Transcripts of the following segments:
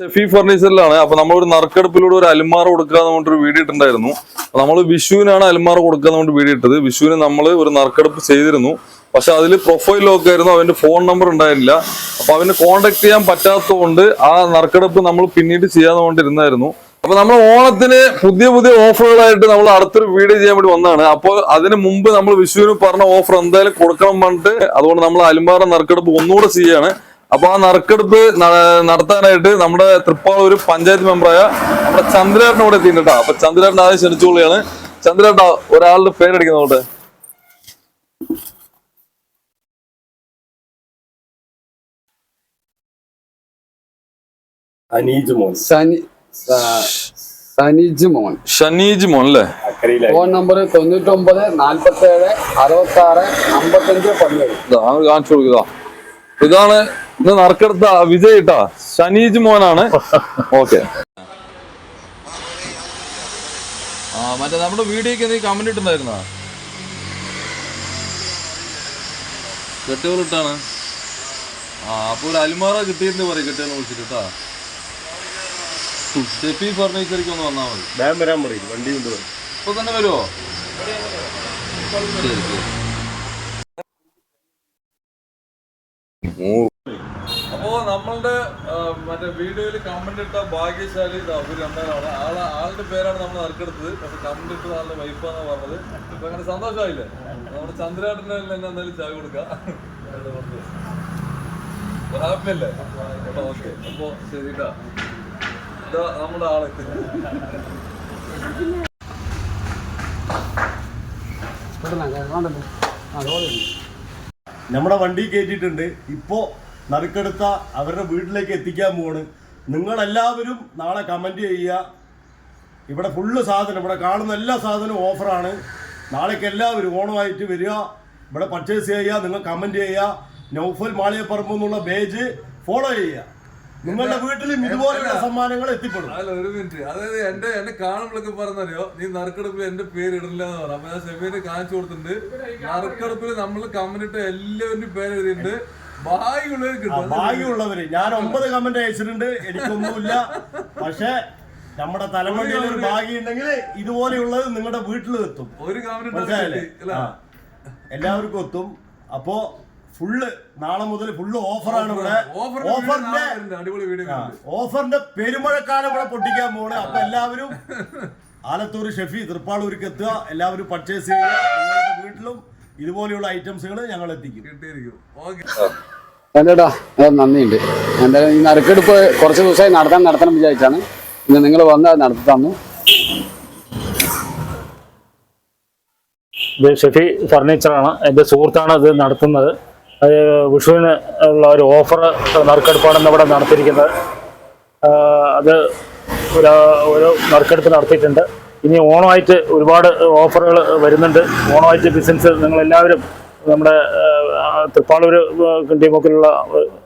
ഷെഫി ഫർണിച്ചറിലാണ്. അപ്പൊ നമ്മളൊരു നറുക്കെടുപ്പിലൂടെ ഒരു അൽമാറ കൊടുക്കുക എന്ന് പറഞ്ഞിട്ട് ഒരു വീഡിയോ ഇട്ടുണ്ടായിരുന്നു നമ്മൾ വിഷുവിനാണ് അൽമാറ കൊടുക്കുക എന്ന് പറഞ്ഞിട്ട് വീഡിയോ ഇട്ടത്. വിഷുവിന് നമ്മൾ ഒരു നറുക്കെടുപ്പ് ചെയ്തിരുന്നു. പക്ഷെ അതിൽ പ്രൊഫൈൽ ലോക്ക് ആയിരുന്നു. അവന്റെ ഫോൺ നമ്പർ ഉണ്ടായിരുന്നില്ല. അപ്പൊ അവന് കോണ്ടാക്ട് ചെയ്യാൻ പറ്റാത്തതുകൊണ്ട് ആ നറുക്കെടുപ്പ് നമ്മൾ പിന്നീട് ചെയ്യാന്ന് കൊണ്ടിരുന്നായിരുന്നു അപ്പൊ നമ്മൾ ഓണത്തിന് പുതിയ പുതിയ ഓഫറുകളായിട്ട് നമ്മൾ അടുത്തൊരു വീഡിയോ ചെയ്യാൻ വേണ്ടി വന്നതാണ്. അപ്പോൾ അതിന് മുമ്പ് നമ്മൾ വിഷുവിന് പറഞ്ഞ ഓഫർ എന്തായാലും കൊടുക്കണം പറഞ്ഞിട്ട് അതുകൊണ്ട് നമ്മൾ അലുമാറ നറുക്കെടുപ്പ് ഒന്നുകൂടെ ചെയ്യാണ്. അപ്പൊ ആ നറുക്കെടുപ്പ് നടത്താനായിട്ട് നമ്മുടെ തൃപ്പാളൂർ പഞ്ചായത്ത് മെമ്പറായ നമ്മുടെ ചന്ദ്രേട്ടൻ ഇവിടെ എത്തിയിട്ടാ അപ്പൊ ചന്ദ്രേട്ടൻ ആദ്യം ക്ഷണിച്ചുകൊള്ളിയാണ് ചന്ദ്രേട്ട ഒരാളുടെ പേരടിക്കുന്നോട്ടെ അനീജ് മോൻ. സനി സ- സനിജ് മോൻ. ഷനീജ് മോൻ അല്ലേ? ഫോൺ നമ്പർ തൊണ്ണൂറ്റൊമ്പത് നാല്പത്തി ഏഴ് അറുപത്തി ആറ് അമ്പത്തഞ്ച് പതിനേഴ് കാണിച്ചു കൊടുക്കുക ഇതാണ് ഇന്ന് നറുക്കെടുത്ത വിജയ് ഇട്ടാ ഷനീജ് മോനാണ്. ഓക്കെ. ആ മറ്റേ നമ്മുടെ വീഡിയോക്ക് നീ കമന്റ് ഇട്ടുണ്ടായിരുന്ന? കെട്ടുകൾ ഇട്ടാണ് ആ അപ്പൊ ഒരു അൽമാറ കിട്ടിയെന്ന് പറയും കെട്ടുകൾ വിളിച്ചിട്ട് കേട്ടാ ഷെഫി ഫർണിച്ചറിക്ക് ഒന്ന് വന്നാൽ മതി. ഡാം വരാൻ പറയും. വണ്ടി കൊണ്ടുപോയി ഇപ്പൊ തന്നെ വരുമോ ശരി ശരി. നമ്മളുടെ മറ്റേ വീഡിയോയിൽ കമന്റ് ഇട്ട ഭാഗ്യശാലി രണ്ടാളാണ്. ആളെ ആളുടെ പേരാണ് നമ്മൾ നറുക്കെടുത്തത്. പക്ഷെ കമന്റ് ഇട്ടത് ആളുടെ വൈഫാന്ന് പറഞ്ഞത്. അപ്പൊ അങ്ങനെ സന്തോഷമായില്ലേ? നമ്മുടെ ചന്ദ്രേട്ടനെ തന്നെ എന്തായാലും ചായ കൊടുക്കാം. ഓക്കെ അപ്പൊ ശരി ട്ടാ. ഇതാ നമ്മുടെ ആളെ. നമ്മുടെ വണ്ടി കയറ്റിയിട്ടുണ്ട് ഇപ്പോ നറുക്കെടുത്ത അവരുടെ വീട്ടിലേക്ക് എത്തിക്കാൻ പോവാണ് നിങ്ങളെല്ലാവരും നാളെ കമന്റ് ചെയ്യുക. ഇവിടെ ഫുള്ള് സാധനം ഇവിടെ കാണുന്ന എല്ലാ സാധനവും ഓഫറാണ് നാളേക്ക് എല്ലാവരും ഓണമായിട്ട് വരിക. ഇവിടെ പർച്ചേസ് ചെയ്യുക നിങ്ങൾ കമന്റ് ചെയ്യുക. നൗഫൽ മാളിയപ്പറമ്പ് എന്നുള്ള പേജ് ഫോളോ ചെയ്യുക. നിങ്ങളുടെ വീട്ടിലും ഇതുപോലെയുള്ള സമ്മാനങ്ങൾ എത്തിപ്പെടും. അല്ല ഒരു മിനിറ്റ് അതായത് എന്റെ എന്നെ കാണുമ്പോഴൊക്കെ പറഞ്ഞറിയോ? നീ നറുക്കെടുപ്പിൽ എന്റെ പേര് ഇടില്ല എന്ന് പറഞ്ഞു അപ്പൊ ഞാൻ സെമീന് കാണിച്ചു കൊടുത്തിട്ടുണ്ട്. നറുക്കെടുപ്പിൽ നമ്മൾ കമ്മിനിട്ട് എല്ലാവരുടെയും പേര് എഴുതിയിട്ടുണ്ട്. ഭാഗ്യമുള്ളവര് ഞാൻ ഒമ്പത് കമന്റ് അയച്ചിട്ടുണ്ട്. എനിക്കൊന്നുമില്ല. പക്ഷെ നമ്മുടെ തലമുറയിൽ ഒരു ഭാഗ്യം ഉണ്ടെങ്കിൽ ഇതുപോലെയുള്ളത് നിങ്ങളുടെ വീട്ടിൽ എത്തും. മനസ്സിലായില്ലേ. എല്ലാവർക്കും എത്തും. അപ്പോ ഫുള്ള് നാളെ മുതൽ ഫുള്ള് ഓഫറാണ് ഇവിടെ. ഓഫറിന്റെ ഓഫറിന്റെ പെരുമഴക്കാലം ഇവിടെ പൊട്ടിക്കാൻ പോണ്. അപ്പൊ എല്ലാവരും ആലത്തൂർ ഷെഫി തൃപ്പാളൂർക്ക് എത്തുക. എല്ലാവരും പർച്ചേസ് ചെയ്യുക. വീട്ടിലും ഇതുപോലെയുള്ള ഐറ്റംസുകൾ ഞങ്ങൾ എത്തിക്കും. കിട്ടിയിരിക്കും. ഓക്കെ. നന്ദിയുണ്ട്. എന്തായാലും ഈ നറുക്കെടുപ്പ് കുറച്ച് ദിവസമായി നടത്താൻ നടത്തണം വിചാരിച്ചാണ്. ഇന്ന് നിങ്ങൾ വന്ന് അത് നടത്തി തന്നു. ഇത് ഷെഫി ഫർണിച്ചറാണ്. എന്റെ സുഹൃത്താണ് ഇത് നടത്തുന്നത്. അത് വിഷുവിന് ഉള്ള ഒരു ഓഫർ നറുക്കെടുപ്പാണ് ഇവിടെ നടത്തിയിരിക്കുന്നത്. അത് ഒരു ഒരു നറുക്കെടുപ്പ് നടത്തിയിട്ടുണ്ട്. ഇനി ഓണമായിട്ട് ഒരുപാട് ഓഫറുകൾ വരുന്നുണ്ട്. ഓണമായിട്ട് ബിസിനസ് നിങ്ങളെല്ലാവരും നമ്മുടെ തൃപ്പാളൂർ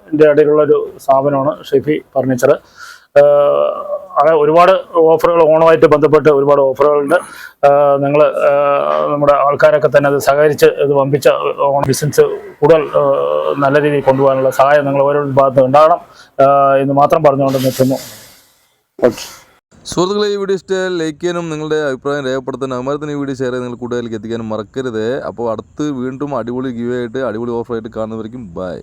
ഇതിന്റെ ഇടയിലുള്ള ഒരു സ്ഥാപനമാണ് ഷെഫി ഫർണിച്ചർ അങ്ങനെ ഒരുപാട് ഓഫറുകൾ ഓണമായിട്ട് ബന്ധപ്പെട്ട് ഒരുപാട് ഓഫറുകളുണ്ട്. നിങ്ങൾ നമ്മുടെ ആൾക്കാരൊക്കെ തന്നെ അത് സഹകരിച്ച് ഇത് വമ്പിച്ച ഓണ ബിസിനസ് കൂടുതൽ നല്ല രീതിയിൽ കൊണ്ടുപോകാനുള്ള സഹായം നിങ്ങൾ ഓരോ ഭാഗത്ത് ഉണ്ടാകണം. എന്ന് മാത്രം പറഞ്ഞുകൊണ്ട് നിർത്തുന്നു. ഓക്കെ. സുഹൃത്തുക്കളെ ഈ വീഡിയോ ഇഷ്ടം ലൈക്ക് ചെയ്യാനും നിങ്ങളുടെ അഭിപ്രായം രേഖപ്പെടുത്താനും അതുമാതിരി തന്നെ ഈ വീഡിയോ ഷെയർ ചെയ്ത് നിങ്ങൾ കൂടുതലേക്ക് എത്തിക്കാനും മറക്കരുത്. അപ്പോൾ അടുത്ത് വീണ്ടും അടിപൊളി ഗീവ് ആയിട്ട് അടിപൊളി ഓഫറായിട്ട് കാണുന്നവരേക്കും ബൈ